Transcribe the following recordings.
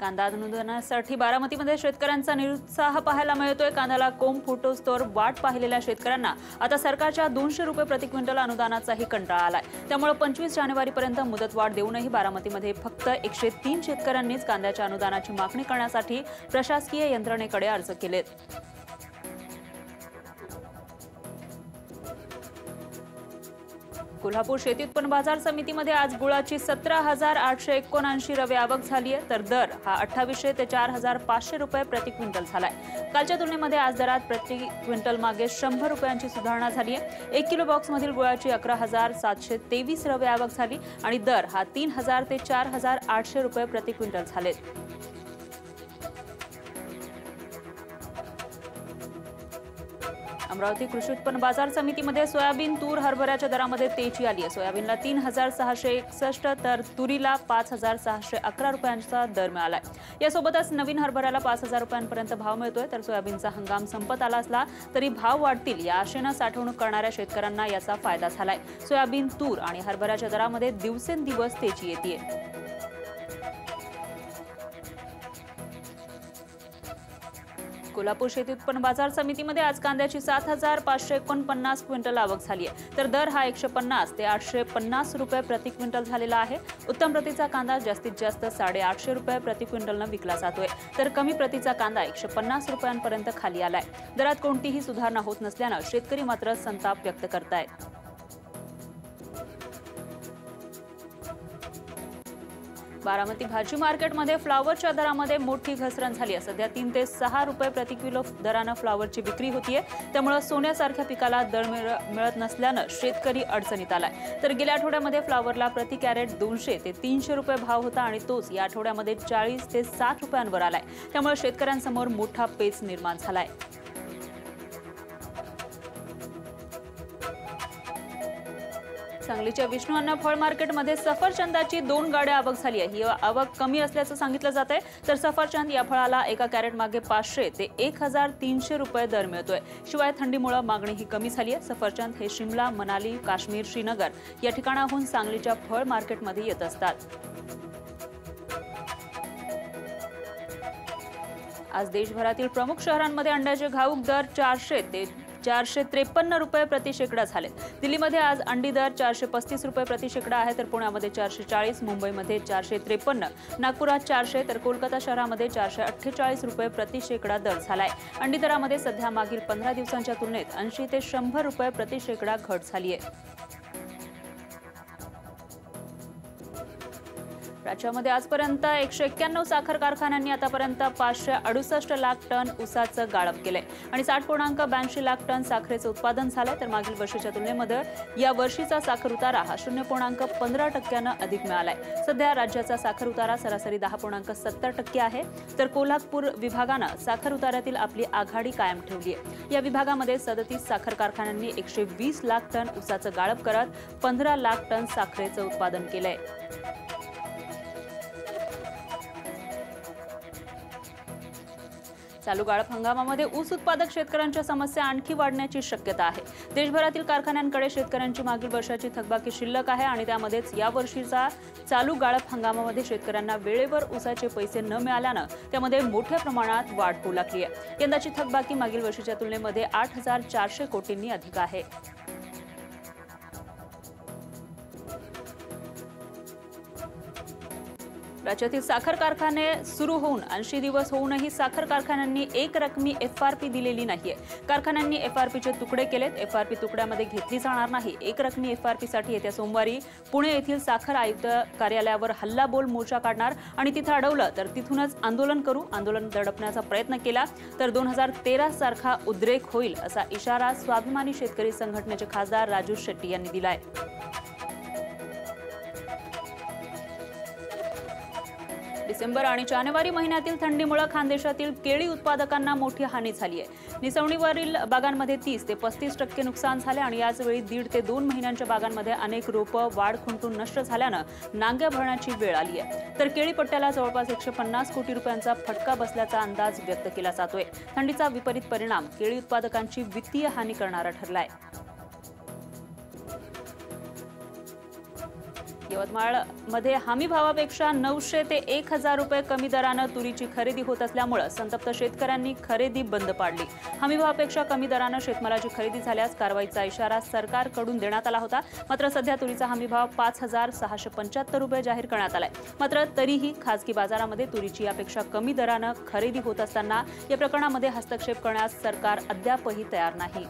कांदा अनुदानासाठी बारामतीमध्ये शेतकऱ्यांचा निरुत्साह पाहायला मिळतोय. कांद्याला कोंब फुटोस्तोवर वाट पाहिलेल्या शेतकऱ्यांना आता सरकारच्या दोनशे रुपये प्रति क्विंटल अनुदानाचाही कंटाळा आलाय. त्यामुळे पंचवीस जानेवारीपर्यंत मुदतवाढ देऊनही बारामतीमध्ये फक्त एकशे तीन शेतकऱ्यांनीच कांद्याच्या अनुदानाची मागणी करण्यासाठी प्रशासकीय यंत्रणेकडे अर्ज केलेत. कोल्हापूर शेती उत्पन्न बाजार समितीमध्ये आज गुळाची सतरा हजार आठशे एकोणऐंशी रवे आवक झाली आहे तर दर हा अठ्ठावीसशे ते चार हजार पाचशे रुपये प्रति क्विंटल झालाय. कालच्या तुलनेमध्ये आज दरात प्रति क्विंटल मागे शंभर रुपयांची सुधारणा झाली आहे एक किलो बॉक्समधील गुळाची अकरा हजार सातशे तेवीस रवे आवक झाली आणि दर हा तीन हजार ते चार हजार आठशे रुपये प्रति क्विंटल झालेत. अमरावती कृषी उत्पन्न बाजार समितीमध्ये सोयाबीन तूर हरभऱ्याच्या दरामध्ये तेजी आली आहे. सोयाबीनला तीन हजार सहाशे एकसष्ट तर तुरीला पाच हजार सहाशे अकरा रुपयांचा दर मिळाला आहे यासोबतच नवीन हरभऱ्याला पाच हजार रुपयांपर्यंत भाव मिळतोय. तर सोयाबीनचा हंगाम संपत आला असला तरी भाव वाढतील या आशेनं साठवणूक करणाऱ्या शेतकऱ्यांना याचा फायदा झालाय. सोयाबीन तूर आणि हरभऱ्याच्या दरामध्ये दिवसेंदिवस तेजी येते कोल्हापूर शेती उत्पन्न बाजार समितीमध्ये आज कांद्याची सात हजार पाचशे एकोणपन्नास क्विंटल आवक झाली आहे. तर दर हा एकशे पन्नास ते आठशे पन्नास रुपये प्रति क्विंटल झालेला आहे. उत्तम प्रतीचा कांदा जास्तीत जास्त साडेआठशे रुपये प्रति क्विंटलनं विकला जातोय. तर कमी प्रतीचा कांदा एकशे पन्नास रुपयांपर्यंत खाली आलाय. दरात कोणतीही सुधारणा होत नसल्यानं शेतकरी मात्र संताप व्यक्त करतायत. बारामती भाजी मार्केटमध्ये फ्लावरच्या दरामध्ये मोठी घसरण झाली आहे. सध्या तीन ते सहा रुपये प्रति किलो दरानं फ्लावरची विक्री होतीये. त्यामुळे सोन्यासारख्या पिकाला दर मिळ- मिळत नसल्यानं शेतकरी अडचणीत आलाय. तर गेल्या आठवड्यामध्ये फ्लावरला प्रति कॅरेट दोनशे ते तीनशे रुपये भाव होता आणि तोच या आठवड्यामध्ये चाळीस ते साठ रुपयांवर आलाय. त्यामुळे शेतकऱ्यांसमोर मोठा पेच निर्माण झालाय. सांगलीच्या विष्णू अन्न फळ मार्केटमध्ये सफरचंदाची दोन गाड्या आवक झाली आहे. ही आवक कमी असल्याचं सांगितलं जात आहे तर सफरचंद या फळाला एका कॅरेट मागे पाचशे ते एक हजार तीनशे रुपये दर मिळतोय. शिवाय थंडीमुळे मागणी ही कमी झाली आहे. सफरचंद हे शिमला मनाली काश्मीर श्रीनगर या ठिकाणाहून सांगलीच्या फळ मार्केटमध्ये येत असतात. आज देशभरातील प्रमुख शहरांमध्ये अंड्याचे घाऊक दर चारशे ते चारशे त्रेपन्न रुपये प्रति शेकडा झालेत दिल्लीमध्ये आज अंडी दर चारशे पस्तीस रुपये प्रति शेकडा आहे तर पुण्यामध्ये चारशे चाळीस मुंबईमध्ये चारशे त्रेपन्न नागपुरात चारशे तर कोलकाता शहरामध्ये चारशे अठ्ठेचाळीस रुपये प्रति शेकडा दर झालाय. अंडी दरामध्ये सध्या मागील पंधरा दिवसांच्या तुलनेत ऐंशी ते शंभर रुपये प्रति शेकडा घट झाली आहे राज्यामध्ये आजपर्यंत एकशे एक्क्याण्णव साखर कारखान्यांनी आतापर्यंत पाचशे अडुसष्ट लाख टन ऊसाचं गाळप केलंय. आणि साठ पूर्णांक ब्याऐंशी लाख टन साखरेचं उत्पादन झालंय. तर मागील वर्षीच्या तुलनेमध्ये या वर्षीचा साखर उतारा हा शून्य पूर्णांक पंधरा टक्क्यानं अधिक मिळालाय. सध्या राज्याचा साखर उतारा सरासरी दहा पूर्णांक सत्तर टक्के आहे. तर कोल्हापूर विभागानं साखर उताऱ्यातील आपली आघाडी कायम ठेवली आहे या विभागामध्ये सदतीस साखर कारखान्यांनी एकशे वीस लाख टन ऊसाचं गाळप करत पंधरा लाख टन साखरेचं उत्पादन केलंय. चालू गाळप हंगामामध्ये ऊस उत्पादक शेतकऱ्यांच्या समस्या आणखी वाढण्याची शक्यता आहे. देशभरातील कारखान्यांकडे शेतकऱ्यांची मागील वर्षाची थकबाकी शिल्लक आहे आणि त्यामध्येच या वर्षीचा चालू गाळप हंगामामध्ये शेतकऱ्यांना वेळेवर ऊसाचे पैसे न मिळाल्यानं त्यामध्ये मोठ्या प्रमाणात वाढ होऊ लागली आहे. यंदाची थकबाकी मागील वर्षीच्या तुलनेमध्ये आठ हजार चारशे कोटींनी अधिक आहे. राज्यातील साखर कारखाने सुरू होऊन ऐंशी दिवस होऊनही साखर कारखान्यांनी एक रकमी एफ आर पी दिलेली नाहीये. कारखान्यांनी एफ आर पीचे तुकडे केलेत. एफ आर पी तुकड्यामध्ये घेतली जाणार नाही. एक रकमी एफ आर पी साठी येत्या सोमवारी पुणे येथील साखर आयुक्त कार्यालयावर हल्लाबोल मोर्चा काढणार आणि तिथं अडवलं तर तिथूनच आंदोलन करू. आंदोलन दडपण्याचा प्रयत्न केला तर दोन हजार तेरा सारखा उद्रेक होईल असा इशारा स्वाभिमानी शेतकरी संघटनेचे खासदार राजू शेट्टी यांनी दिलाय. डिसेंबर आणि जानेवारी महिन्यातील थंडीमुळे खानदेशातील केळी उत्पादकांना मोठी हानी झाली आहे. निसवणीवरील बागांमध्ये तीस ते पस्तीस टक्के नुकसान झाले आणि याचवेळी दीड ते दोन महिन्यांच्या बागांमध्ये अनेक रोपं वाढ खुंटून नष्ट झाल्यानं नांग्या भरण्याची वेळ आली आहे. तर केळी पट्ट्याला जवळपास एकशे पन्नास कोटी रुपयांचा फटका बसल्याचा अंदाज व्यक्त केला जातोय. थंडीचा विपरीत परिणाम केळी उत्पादकांची वित्तीय हानी करणारा ठरलाय. यवतमाळमध्ये हमी भावापेक्षा नऊशे ते एक हजार रुपये कमी दरानं तुरीची खरेदी होत असल्यामुळं संतप्त शेतकऱ्यांनी खरेदी बंद पाडली. हमी भावापेक्षा कमी दरानं शेतमालाची खरेदी झाल्यास कारवाईचा इशारा सरकारकडून देण्यात आला होता. मात्र सध्या तुरीचा हमी भाव पाच हजार सहाशे पंच्याहत्तर रुपये जाहीर करण्यात आलाय. मात्र तरीही खासगी बाजारामध्ये तुरीची यापेक्षा कमी दरानं खरेदी होत असताना या प्रकरणामध्ये हस्तक्षेप करण्यास सरकार अद्यापही तयार नाही.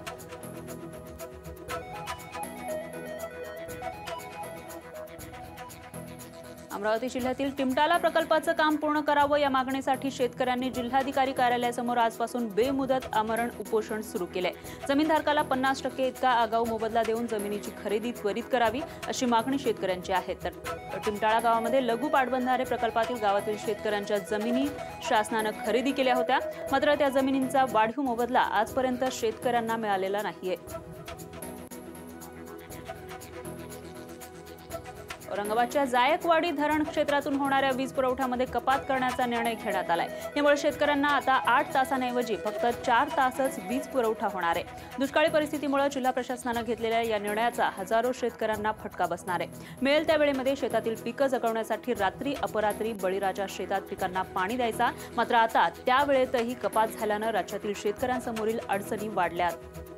अमरावती जिल्ह्यातील टिमटाला प्रकल्पाचं काम पूर्ण करावं या मागणीसाठी शेतकऱ्यांनी जिल्हाधिकारी कार्यालयासमोर आजपासून बेमुदत आमरण उपोषण सुरू केलंय. जमीनधारकाला पन्नास टक्के इतका आगाऊ मोबदला देऊन जमिनीची खरेदी त्वरित करावी अशी मागणी शेतकऱ्यांची आहे. तर टिमटाळा गावामध्ये लघु पाटबंधारे प्रकल्पातील गावातील शेतकऱ्यांच्या जमिनी शासनानं खरेदी केल्या होत्या. मात्र त्या जमिनींचा वाढीव मोबदला आजपर्यंत शेतकऱ्यांना मिळालेला नाहीये. औरंगाबादच्या जायकवाडी धरण क्षेत्रातून होणाऱ्या वीज पुरवठ्यामध्ये कपात करण्याचा निर्णय घेण्यात आलाय. यामुळे शेतकऱ्यांना आता आठ तासांऐवजी फक्त चार तासच वीज पुरवठा होणार आहे. दुष्काळी परिस्थितीमुळे जिल्हा प्रशासनानं घेतलेल्या या निर्णयाचा हजारो शेतकऱ्यांना फटका बसणार आहे. मिळेल त्या वेळेमध्ये शेतातील पिकं जगवण्यासाठी रात्री अपरात्री बळीराजा शेतात पिकांना पाणी द्यायचा मात्र आता त्यावेळेतही कपात झाल्यानं राज्यातील शेतकऱ्यांसमोरील अडचणी वाढल्यात.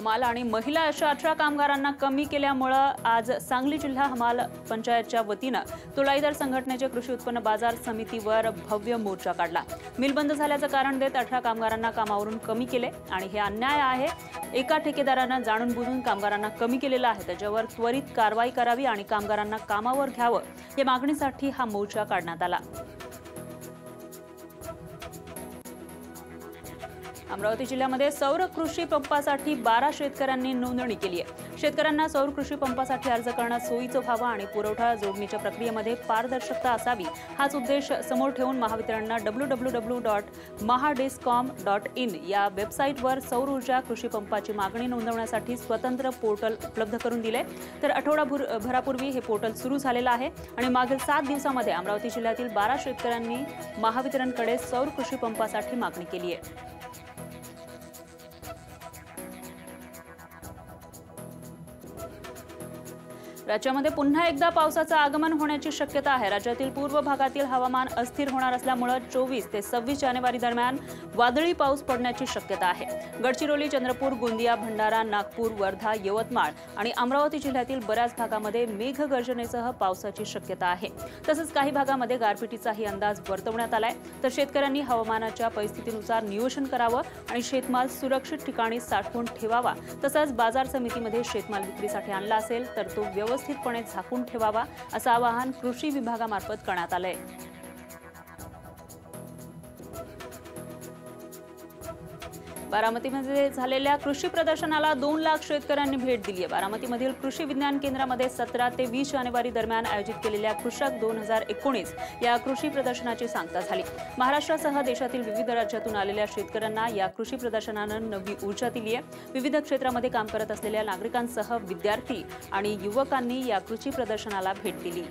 हमाल आणि महिला अशा अठरा कामगारांना कमी केल्यामुळं आज सांगली जिल्हा हमाल पंचायतच्या वतीनं तुळाईदार संघटनेचे कृषी उत्पन्न बाजार समितीवर भव्य मोर्चा काढला. मिलबंद झाल्याचं कारण देत अठरा कामगारांना कामावरून कमी केले आणि हे अन्याय आहे. एका ठेकेदारानं जाणून बुजून कामगारांना कमी केलेलं आहे. त्याच्यावर त्वरित कारवाई करावी आणि कामगारांना कामावर घ्यावं या मागणीसाठी हा मोर्चा काढण्यात आला. अमरावती जिल्ह्यामध्ये सौर कृषी पंपासाठी बारा शेतकऱ्यांनी नोंदणी केली आहे. शेतकऱ्यांना सौर कृषी पंपासाठी अर्ज करणं सोयीचं व्हावं आणि पुरवठा जोडणीच्या प्रक्रियेमध्ये पारदर्शकता असावी हाच उद्देश समोर ठेवून महावितरणनं W W W dot Mahadiscom dot in या वेबसाईटवर सौर ऊर्जा कृषी पंपाची मागणी नोंदवण्यासाठी स्वतंत्र पोर्टल उपलब्ध करून दिले तर आठवडाभर भरापूर्वी हे पोर्टल सुरू झालेलं आहे आणि मागील सात दिवसामध्ये अमरावती जिल्ह्यातील बारा शेतकऱ्यांनी महावितरणकडे सौर कृषी पंपासाठी मागणी केली आहे. राज्यामध्ये पुन्हा एकदा पावसाचं आगमन होण्याची शक्यता आहे. राज्यातील पूर्व भागातील हवामान अस्थिर होणार असल्यामुळे चोवीस ते सव्वीस जानेवारी दरम्यान वादळी पाऊस पडण्याची शक्यता आहे. गडचिरोली चंद्रपूर गोंदिया भंडारा नागपूर वर्धा यवतमाळ आणि अमरावती जिल्ह्यातील बऱ्याच भागामध्ये मेघगर्जनेसह पावसाची शक्यता आहे. तसंच काही भागामध्ये गारपिटीचाही अंदाज वर्तवण्यात आलाय. तर शेतकऱ्यांनी हवामानाच्या परिस्थितीनुसार नियोजन करावं आणि शेतमाल सुरक्षित ठिकाणी साठवून ठेवावा. तसंच बाजार समितीमध्ये शेतमाल विक्रीसाठी आणला असेल तर तो व्यवस्थितपणे झाकून ठेवावा असं आवाहन कृषी विभागामार्फत करण्यात आलंय. बारामतीमध्ये झालेल्या कृषी प्रदर्शनाला दोन लाख शेतकऱ्यांनी भेट दिली आहे. बारामतीमधील कृषी विज्ञान केंद्रामध्ये सतरा ते वीस जानेवारी दरम्यान आयोजित केलेल्या कृषक दोन हजार एकोणीस या कृषी प्रदर्शनाची सांगता झाली. महाराष्ट्रासह देशातील विविध राज्यातून आलेल्या शेतकऱ्यांना या कृषी प्रदर्शनानं नवी ऊर्जा दिली आहे. विविध क्षेत्रामध्ये काम करत असलेल्या नागरिकांसह विद्यार्थी आणि युवकांनी या कृषी प्रदर्शनाला भेट दिली.